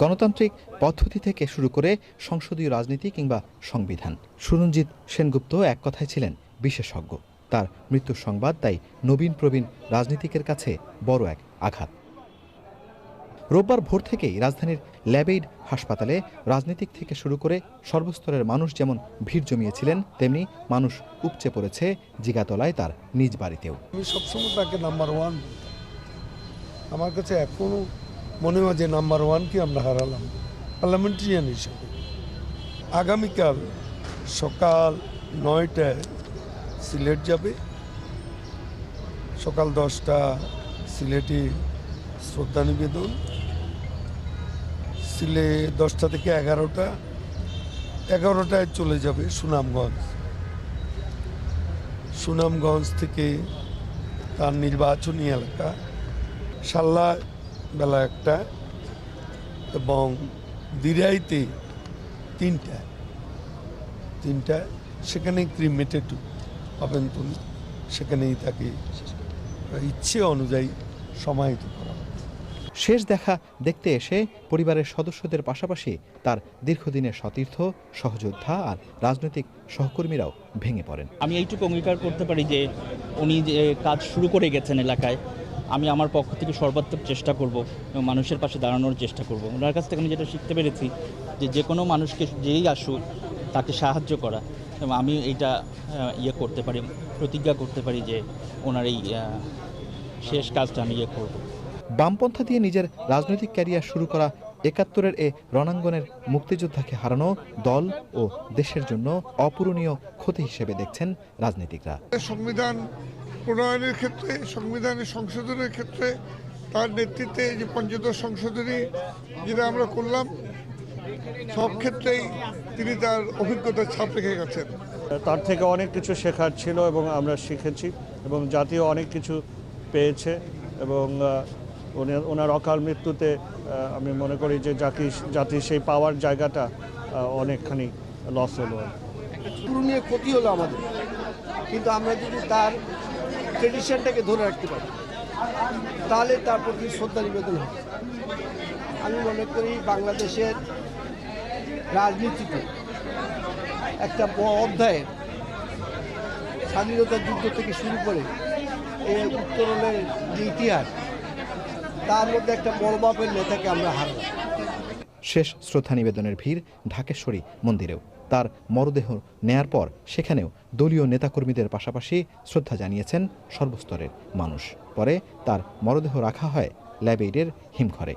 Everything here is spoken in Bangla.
গণতান্ত্রিক পদ্ধতি থেকে শুরু করে সংসদীয় রাজনীতি কিংবা সংবিধান। সুরঞ্জিত সেনগুপ্ত এক কথায় ছিলেন বিশেষজ্ঞ। তার মৃত্যুর সংবাদ তাই নবীন প্রবীণ রাজনীতিকের কাছে বড় এক আঘাত। রোববার ভোর থেকেই রাজধানীর ল্যাবেইড হাসপাতালে রাজনীতিক থেকে শুরু করে সর্বস্তরের মানুষ যেমন ভিড় জমিয়েছিলেন, তেমনি মানুষ উপচে পড়েছে জিগাতলায় তার নিজ বাড়িতেও। আমি সবসময় তাকে নাম্বার ওয়ান আমার কাছে এখনও মনে হয় যে নাম্বার ওয়ানকে আমরা হারালাম। পার্লামেন্টারিয়ান হিসেবে। আগামীকাল সকাল নয়টায় সিলেট যাবে। সকাল দশটা সিলেটে শ্রদ্ধা নিবেদন। সিলে দশটা থেকে এগারোটা। এগারোটায় চলে যাবে সুনামগঞ্জ। সুনামগঞ্জ থেকে তার নির্বাচনী এলাকা। সাল্লা বেলা একটা এবং দিরাইতে তিনটা। তিনটা সেখানেই ক্রিমেটেড হবেন তুমি সেখানেই তাকে ইচ্ছে অনুযায়ী সমাহিত করা হবে শেষ দেখা দেখতে এসে পরিবারের সদস্যদের পাশাপাশি তার দীর্ঘদিনের সতীর্থ সহযোদ্ধা আর রাজনৈতিক সহকর্মীরাও ভেঙে পড়েন। আমি এইটুকু অঙ্গীকার করতে পারি যে উনি যে কাজ শুরু করে গেছেন এলাকায় আমি আমার পক্ষ থেকে সর্বাত্মক চেষ্টা করব এবং মানুষের পাশে দাঁড়ানোর চেষ্টা করব। ওনার কাছ থেকে আমি যেটা শিখতে পেরেছি যে যে কোনো মানুষকে যেই আসুক, তাকে সাহায্য করা এবং আমি এইটা ইয়ে করতে পারি, প্রতিজ্ঞা করতে পারি যে ওনার এই শেষ কাজটা আমি ইয়ে করব। বামপন্থা দিয়ে নিজের রাজনৈতিক ক্যারিয়ার শুরু করা একাত্তরের এ রণাঙ্গনের মুক্তিযোদ্ধাকে হারানো দল ও দেশের জন্য অপূরণীয় ক্ষতি হিসেবে দেখছেন রাজনীতিকরা। সংবিধান প্রণয়নের ক্ষেত্রে সংবিধানের সংশোধনের ক্ষেত্রে তার নেতৃত্বে যে পঞ্চদশ সংশোধনী যেটা আমরা করলাম সব ক্ষেত্রেই তিনি তার অভিজ্ঞতার ছাপ রেখে গেছেন। তার থেকে অনেক কিছু শেখার ছিল এবং আমরা শিখেছি এবং জাতীয় অনেক কিছু পেয়েছে এবং উনি- ওনার অকাল মৃত্যুতে আমি মনে করি যে জাতি জাতির সেই পাওয়ার জায়গাটা অনেকখানি লস হলো কি। পূরণীয় ক্ষতি হলো আমাদের কিন্তু আমরা যদি তার ট্রেডিশনটাকে ধরে রাখতে পারি, তাহলে তার প্রতি শ্রদ্ধা নিবেদন হবে আমি মনে করি বাংলাদেশের রাজনীতিতে একটা অধ্যায়ের স্বাধীনতা যুদ্ধ থেকে শুরু করে এই উত্তরণের যে ইতিহাস তার মধ্যে একটা বড় মাপের নেতাকে আমরা হারলাম। শেষ শ্রদ্ধা নিবেদনের ভিড় ঢাকেশ্বরী মন্দিরেও। তার মরদেহ নেয়ার পর সেখানেও দলীয় নেতাকর্মীদের পাশাপাশি শ্রদ্ধা জানিয়েছেন সর্বস্তরের মানুষ। পরে তার মরদেহ রাখা হয় ল্যাবেইডের হিমঘরে।